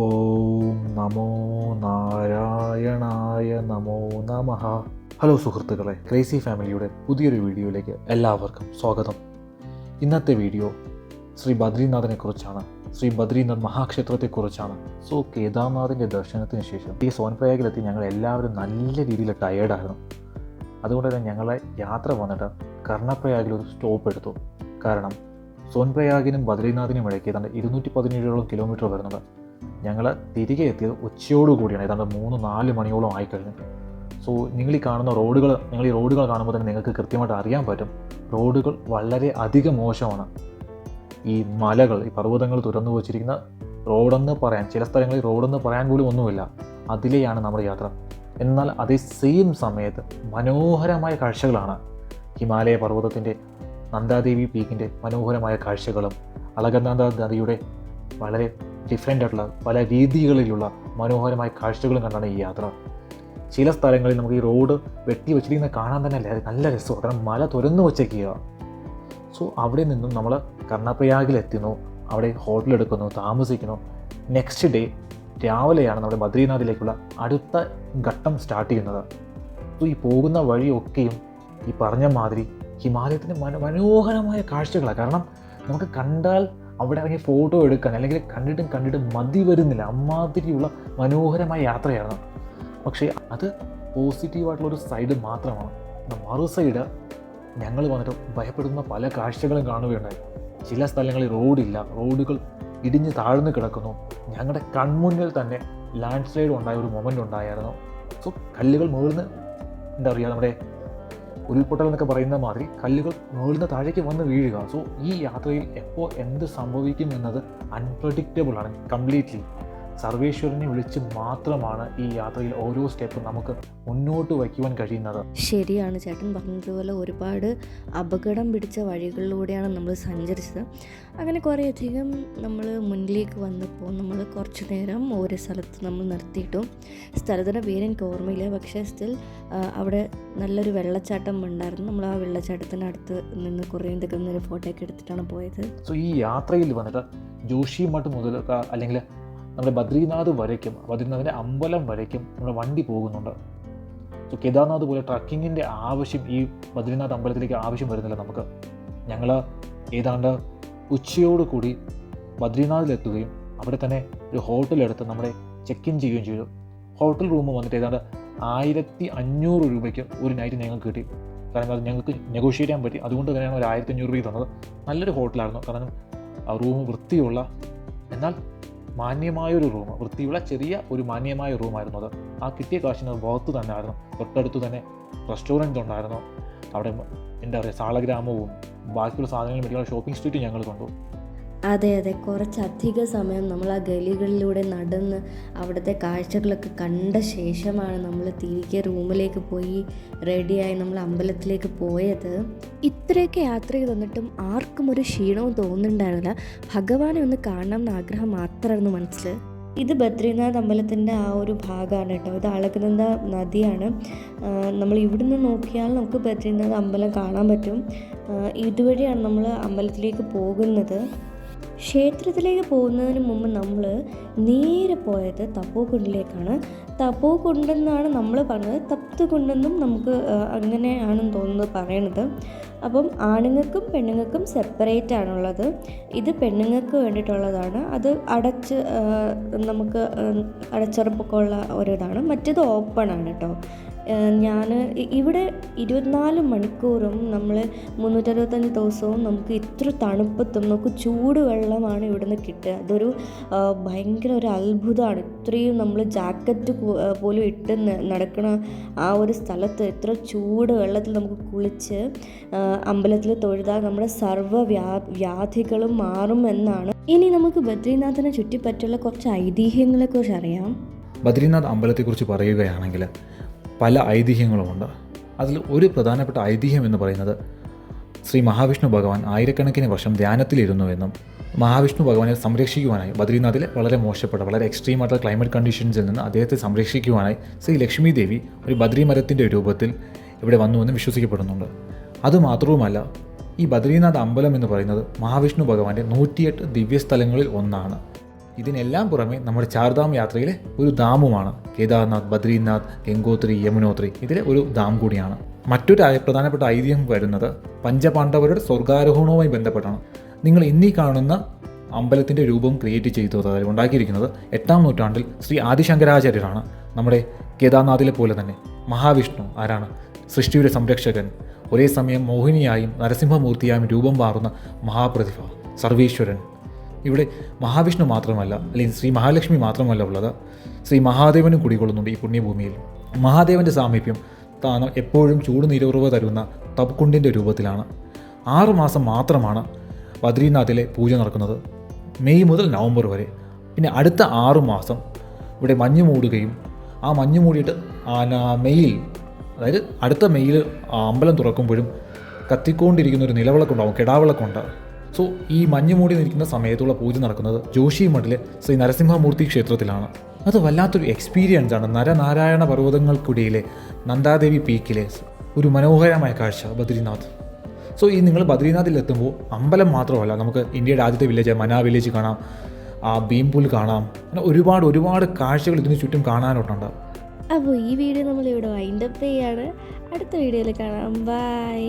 ഓം നമോ നാരായണായ നമോ നമഃ ഹലോ സുഹൃത്തുക്കളെ ക്രേസി ഫാമിലിയുടെ പുതിയൊരു വീഡിയോയിലേക്ക് എല്ലാവർക്കും സ്വാഗതം. ഇന്നത്തെ വീഡിയോ ശ്രീ ബദ്രീനാഥിനെ കുറിച്ചാണ്. ശ്രീ ബദ്രീനാഥ് മഹാക്ഷേത്രത്തെക്കുറിച്ചാണ്. സോ കേദാർനാഥിന്റെ ദർശനത്തിന് ശേഷം ഈ സോൻപ്രയാഗിലെത്തി ഞങ്ങൾ എല്ലാവരും നല്ല രീതിയിൽ ടയേർഡായിരുന്നു അതുകൊണ്ട് തന്നെ ഞങ്ങളെ യാത്ര വന്നിട്ട് കർണപ്രയാഗിൽ ഒരു സ്റ്റോപ്പ് എടുത്തു. കാരണം സോൻപ്രയാഗിനും ബദ്രീനാഥിനും ഇടയ്ക്ക് ഏതാണ്ട് ഇരുന്നൂറ്റി പതിനേഴോളം കിലോമീറ്റർ വരുന്നത് ഞങ്ങൾ തിരികെ എത്തിയത് ഉച്ചയോടുകൂടിയാണ്. ഏതാണ്ട് മൂന്ന് നാല് മണിയോളം ആയിക്കഴിഞ്ഞു. സോ നിങ്ങൾ ഈ കാണുന്ന റോഡുകൾ നിങ്ങൾ ഈ റോഡുകൾ കാണുമ്പോൾ തന്നെ നിങ്ങൾക്ക് കൃത്യമായിട്ട് അറിയാൻ പറ്റും. റോഡുകൾ വളരെ അധികം മോശമാണ്. ഈ മലകൾ ഈ പർവതങ്ങൾ തുറന്നു വച്ചിരിക്കുന്ന റോഡെന്ന് പറയാൻ ചില സ്ഥലങ്ങളിൽ റോഡെന്ന് പറയാൻ പോലും ഒന്നുമില്ല. അതിലെയാണ് നമ്മുടെ യാത്ര. എന്നാൽ അതേ സെയിം സമയത്ത് മനോഹരമായ കാഴ്ചകളാണ് ഹിമാലയ പർവതത്തിന്റെ നന്ദാദേവി പീക്കിന്റെ മനോഹരമായ കാഴ്ചകളും അളകനന്ദ നദിയുടെ വളരെ ഡിഫറെന്റ് ആയിട്ടുള്ള പല രീതികളിലുള്ള മനോഹരമായ കാഴ്ചകളും കണ്ടാണ് ഈ യാത്ര. ചില സ്ഥലങ്ങളിൽ നമുക്ക് ഈ റോഡ് വെട്ടി വെച്ചിരിക്കുന്ന കാണാൻ തന്നെ അല്ലേ? നല്ല രസമാണ്. കാരണം മല തുരന്നു വച്ചേക്കുക. സോ അവിടെ നിന്നും നമ്മൾ കർണപ്രയാഗിൽ എത്തുന്നു. അവിടെ ഹോട്ടലെടുക്കുന്നു താമസിക്കുന്നു. നെക്സ്റ്റ് ഡേ രാവിലെയാണ് നമ്മുടെ ബദ്രീനാഥിലേക്കുള്ള അടുത്ത ഘട്ടം സ്റ്റാർട്ട് ചെയ്യുന്നത്. സോ ഈ പോകുന്ന വഴിയൊക്കെയും ഈ പറഞ്ഞ മാതിരി ഹിമാലയത്തിന്റെ മനോ മനോഹരമായ കാഴ്ചകളാണ്. കാരണം നമുക്ക് കണ്ടാൽ അവിടെ ഇറങ്ങി ഫോട്ടോ എടുക്കാൻ അല്ലെങ്കിൽ കണ്ടിട്ടും കണ്ടിട്ടും മതി വരുന്നില്ല. അമ്മാതിരിയുള്ള മനോഹരമായ യാത്രയായിരുന്നു. പക്ഷേ അത് പോസിറ്റീവായിട്ടുള്ളൊരു സൈഡ് മാത്രമാണ്. മറു സൈഡ് ഞങ്ങൾ വന്നിട്ട് ഭയപ്പെടുന്ന പല കാഴ്ചകളും കാണുകയുണ്ടായി. ചില സ്ഥലങ്ങളിൽ റോഡില്ല റോഡുകൾ ഇടിഞ്ഞ് താഴ്ന്നു കിടക്കുന്നു. ഞങ്ങളുടെ കൺമുന്നിൽ തന്നെ ലാൻഡ് സ്ലൈഡ് ഉണ്ടായ ഒരു മൊമെന്റ് ഉണ്ടായിരുന്നു. സോ കല്ലുകൾ മുകളിൽ എന്താ പറയുക നമ്മുടെ ഉരുൾപൊട്ടൽ എന്നൊക്കെ പറയുന്ന മാതിരി കല്ലുകൾ മേളുന്ന താഴേക്ക് വന്ന് വീഴുക. സോ ഈ യാത്രയിൽ എപ്പോൾ എന്ത് സംഭവിക്കും എന്നത് അൺപ്രഡിക്റ്റബിൾ ആണ് കംപ്ലീറ്റ്ലി സർവേശ്വരനെ വിളിച്ച് മാത്രമാണ് ഈ യാത്രയിൽ ഓരോ സ്റ്റെപ്പും നമുക്ക് മുന്നോട്ട് വയ്ക്കുവാൻ കഴിയുന്നത്. ശരിയാണ് ചേട്ടൻ പറഞ്ഞതുപോലെ ഒരുപാട് അപകടം പിടിച്ച വഴികളിലൂടെയാണ് നമ്മൾ സഞ്ചരിച്ചത്. അങ്ങനെ കുറേയധികം നമ്മൾ മുന്നിലേക്ക് വന്നപ്പോൾ നമ്മൾ കുറച്ച് നേരം ഓരോ സ്ഥലത്ത് നമ്മൾ നിർത്തിയിട്ടു. സ്ഥലത്തിന്റെ പേര് എനിക്ക് ഓർമ്മയില്ല. പക്ഷേ സ്റ്റിൽ അവിടെ നല്ലൊരു വെള്ളച്ചാട്ടം ഉണ്ടായിരുന്നു. നമ്മൾ ആ വെള്ളച്ചാട്ടത്തിന്റെ അടുത്ത് നിന്ന് കുറേ എന്തൊക്കെ ഒരു ഫോട്ടോ ഒക്കെ എടുത്തിട്ടാണ് പോയത്. സോ ഈ യാത്രയിൽ വന്നിട്ട് ജോഷി മഠ് മുതൽ അല്ലെങ്കിൽ നമ്മുടെ ബദ്രീനാഥ് വരയ്ക്കും ബദ്രീനാഥിന്റെ അമ്പലം വരയ്ക്കും നമ്മുടെ വണ്ടി പോകുന്നുണ്ട്. സോ കേദാർനാഥ് പോലെ ട്രക്കിങ്ങിന്റെ ആവശ്യം ഈ ബദ്രീനാഥ് അമ്പലത്തിലേക്ക് ആവശ്യം വരുന്നില്ല നമുക്ക്. ഞങ്ങൾ ഏതാണ്ട് ഉച്ചയോട് കൂടി ബദ്രീനാഥിലെത്തുകയും അവിടെ തന്നെ ഒരു ഹോട്ടലെടുത്ത് നമ്മുടെ ചെക്ക് ഇൻ ചെയ്യുകയും ചെയ്തു. ഹോട്ടൽ റൂം വന്നിട്ട് ഏതാണ്ട് ആയിരത്തി അഞ്ഞൂറ് രൂപയ്ക്ക് ഒരു നൈറ്റ് ഞങ്ങൾക്ക് കിട്ടി. കാരണം അത് ഞങ്ങൾക്ക് നെഗോഷിയേറ്റ് ചെയ്യാൻ പറ്റി. അതുകൊണ്ട് തന്നെയാണ് ഒരു ആയിരത്തി അഞ്ഞൂറ് രൂപയ്ക്ക് തന്നത്. നല്ലൊരു ഹോട്ടലായിരുന്നു. കാരണം റൂം വൃത്തിയുള്ള എന്നാൽ മാന്യമായൊരു റൂം വൃത്തിയുള്ള ചെറിയ ഒരു മാന്യമായ റൂമായിരുന്നു അത്. ആ കിട്ടിയ കാശിന് പുറത്ത് തന്നെ ആയിരുന്നു തൊട്ടടുത്ത് തന്നെ റെസ്റ്റോറന്റ് ഉണ്ടായിരുന്നു. അവിടെ എന്താ പറയുക സാളഗ്രാമവും ബാക്കിയുള്ള സാധനങ്ങൾ മേടിക്കുന്ന ഷോപ്പിംഗ് സ്ട്രീറ്റും ഞങ്ങൾ കണ്ടു. അതെ അതെ. കുറച്ചധിക സമയം നമ്മൾ ആ ഗലികളിലൂടെ നടന്ന് അവിടുത്തെ കാഴ്ചകളൊക്കെ കണ്ട ശേഷമാണ് നമ്മൾ തിരികെ റൂമിലേക്ക് പോയി റെഡിയായി നമ്മൾ അമ്പലത്തിലേക്ക് പോയത്. ഇത്രയൊക്കെ യാത്ര ചെയ്ത് വന്നിട്ടും ആർക്കും ഒരു ക്ഷീണവും തോന്നുന്നുണ്ടായിരുന്നില്ല. ഭഗവാനെ ഒന്ന് കാണണം എന്ന ആഗ്രഹം മാത്രമായിരുന്നു മനസ്സിൽ. ഇത് ബദ്രീനാഥ് അമ്പലത്തിന്റെ ആ ഒരു ഭാഗമാണ് കേട്ടോ. ഇത് അളകനന്ദ നദിയാണ്. നമ്മൾ ഇവിടുന്ന് നോക്കിയാൽ നമുക്ക് ബദ്രീനാഥ് അമ്പലം കാണാൻ പറ്റും. ഇതുവഴിയാണ് നമ്മൾ അമ്പലത്തിലേക്ക് പോകുന്നത്. ക്ഷേത്രത്തിലേക്ക് പോകുന്നതിന് മുമ്പ് നമ്മൾ നേരെ പോയത് തപ്പോകുണ്ടിലേക്കാണ് തപ്പോകുണ്ടെന്നാണ് നമ്മൾ പറഞ്ഞത്. തപ്തുകുണ്ടെന്നും നമുക്ക് അങ്ങനെയാണെന്ന് തോന്നുന്നത് പറയണത്. അപ്പം ആണുങ്ങൾക്കും പെണ്ണുങ്ങൾക്കും സെപ്പറേറ്റ് ആണുള്ളത്. ഇത് പെണ്ണുങ്ങൾക്ക് വേണ്ടിയിട്ടുള്ളതാണ്. അത് അടച്ച് നമുക്ക് അടച്ചുറപ്പൊക്കെ ഉള്ള ഒരിതാണ്. മറ്റേത് ഓപ്പൺ ആണ് കേട്ടോ ഞാൻ ഇവിടെ ഇരുപത്തിനാല് മണിക്കൂറും നമ്മൾ മുന്നൂറ്ററുപത്തഞ്ച് ദിവസവും നമുക്ക് ഇത്ര തണുപ്പത്തും നമുക്ക് ചൂടുവെള്ളമാണ് ഇവിടുന്ന് കിട്ടുക. അതൊരു ഭയങ്കര ഒരു അത്ഭുതമാണ്. ഇത്രയും നമ്മൾ ജാക്കറ്റ് പോലും ഇട്ട് നടക്കുന്ന ആ ഒരു സ്ഥലത്ത് ഇത്ര ചൂട് വെള്ളത്തിൽ നമുക്ക് കുളിച്ച് അമ്പലത്തിൽ തൊഴുതാൽ നമ്മുടെ സർവ വ്യാ വ്യാധികളും മാറുമെന്നാണ്. ഇനി നമുക്ക് ബദ്രീനാഥിനെ ചുറ്റിപ്പറ്റിയുള്ള കുറച്ച് ഐതിഹ്യങ്ങളെക്കുറിച്ച് അറിയാം ബദ്രീനാഥ് അമ്പലത്തെക്കുറിച്ച് പറയുകയാണെങ്കിൽ പല ഐതിഹ്യങ്ങളുമുണ്ട്. അതിൽ ഒരു പ്രധാനപ്പെട്ട ഐതിഹ്യം എന്ന് പറയുന്നത് ശ്രീ മഹാവിഷ്ണു ഭഗവാൻ ആയിരക്കണക്കിന് വർഷം ധ്യാനത്തിലിരുന്നുവെന്നും മഹാവിഷ്ണു ഭഗവാനെ സംരക്ഷിക്കുവാനായി ബദ്രീനാഥിലെ വളരെ മോശപ്പെട്ട വളരെ എക്സ്ട്രീം ആയിട്ടുള്ള ക്ലൈമറ്റ് കണ്ടീഷൻസിൽ നിന്ന് അദ്ദേഹത്തെ സംരക്ഷിക്കുവാനായി ശ്രീ ലക്ഷ്മി ദേവി ഒരു ബദ്രി മരത്തിന്റെ രൂപത്തിൽ ഇവിടെ വന്നുവെന്ന് വിശ്വസിക്കപ്പെടുന്നുണ്ട്. അതുമാത്രവുമല്ല ഈ ബദ്രീനാഥ് അമ്പലം എന്ന് പറയുന്നത് മഹാവിഷ്ണു ഭഗവാന്റെ നൂറ്റിയെട്ട് ദിവ്യസ്ഥലങ്ങളിൽ ഒന്നാണ്. ഇതിനെല്ലാം പുറമെ നമ്മുടെ ചാർധാം യാത്രയിലെ ഒരു ദാമുമാണ് കേദാർനാഥ് ബദ്രീനാഥ് ഗംഗോത്രി യമുനോത്രി. ഇതിലെ ഒരു ദാം കൂടിയാണ്. മറ്റൊരു പ്രധാനപ്പെട്ട ഐതിഹ്യം വരുന്നത് പഞ്ചപാണ്ഡവരുടെ സ്വർഗാരോഹണവുമായി ബന്ധപ്പെട്ടാണ്. നിങ്ങൾ ഇന്നീ കാണുന്ന അമ്പലത്തിന്റെ രൂപം ക്രിയേറ്റ് ചെയ്തു അതായത് ഉണ്ടാക്കിയിരിക്കുന്നത് എട്ടാം നൂറ്റാണ്ടിൽ ശ്രീ ആദിശങ്കരാചാര്യരാണ്. നമ്മുടെ കേദാർനാഥിലെ പോലെ തന്നെ മഹാവിഷ്ണു ആരാണ്? സൃഷ്ടിയുടെ സംരക്ഷകൻ ഒരേ സമയം മോഹിനിയായും നരസിംഹമൂർത്തിയായും രൂപം മാറുന്ന മഹാപ്രതിഭ സർവീശ്വരൻ. ഇവിടെ മഹാവിഷ്ണു മാത്രമല്ല അല്ലെങ്കിൽ ശ്രീ മഹാലക്ഷ്മി മാത്രമല്ല ഉള്ളത്. ശ്രീ മഹാദേവനും കുടികൊള്ളുന്നുണ്ട് ഈ പുണ്യഭൂമിയിൽ. മഹാദേവന്റെ സാമീപ്യം താൻ എപ്പോഴും ചൂട് നീരുറവ് തരുന്ന തപ്കുണ്ടിന്റെ രൂപത്തിലാണ്. ആറുമാസം മാത്രമാണ് ബദ്രീനാഥിലെ പൂജ നടക്കുന്നത്. മെയ് മുതൽ നവംബർ വരെ. പിന്നെ അടുത്ത ആറുമാസം ഇവിടെ മഞ്ഞ് മൂടുകയും ആ മഞ്ഞ് മൂടിയിട്ട് മെയ്യിൽ അതായത് അടുത്ത മെയ്യിൽ അമ്പലം തുറക്കുമ്പോഴും കത്തിക്കൊണ്ടിരിക്കുന്ന ഒരു നിലവിളക്കുണ്ടാവും കിടാവിളക്കുണ്ട്. സോ ഈ മഞ്ഞ് മൂടി നിൽക്കുന്ന സമയത്തുള്ള പൂജ നടക്കുന്നത് ജോഷി മഠിലെ ശ്രീ നരസിംഹമൂർത്തി ക്ഷേത്രത്തിലാണ്. അത് വല്ലാത്തൊരു എക്സ്പീരിയൻസ് ആണ്. നരനാരായണ പർവതങ്ങൾക്കിടയിലെ നന്ദാദേവി പീക്കിലെ ഒരു മനോഹരമായ കാഴ്ച ബദ്രീനാഥ്. സോ ഈ നിങ്ങൾ ബദ്രീനാഥിൽ എത്തുമ്പോൾ അമ്പലം മാത്രമല്ല നമുക്ക് ഇന്ത്യയുടെ ആദ്യത്തെ വില്ലേജ് മനാ വില്ലേജ് കാണാം ആ ഭീംപുൽ കാണാം. അങ്ങനെ ഒരുപാട് ഒരുപാട് കാഴ്ചകൾ ഇതിനു ചുറ്റും കാണാനോട്ടുണ്ട്. അപ്പോൾ ഈ വീഡിയോ നമ്മൾ ഇവിടെ വൈൻഡപ്പ് ചെയ്യാണ്. അടുത്ത വീഡിയോയിൽ കാണാം. ബൈ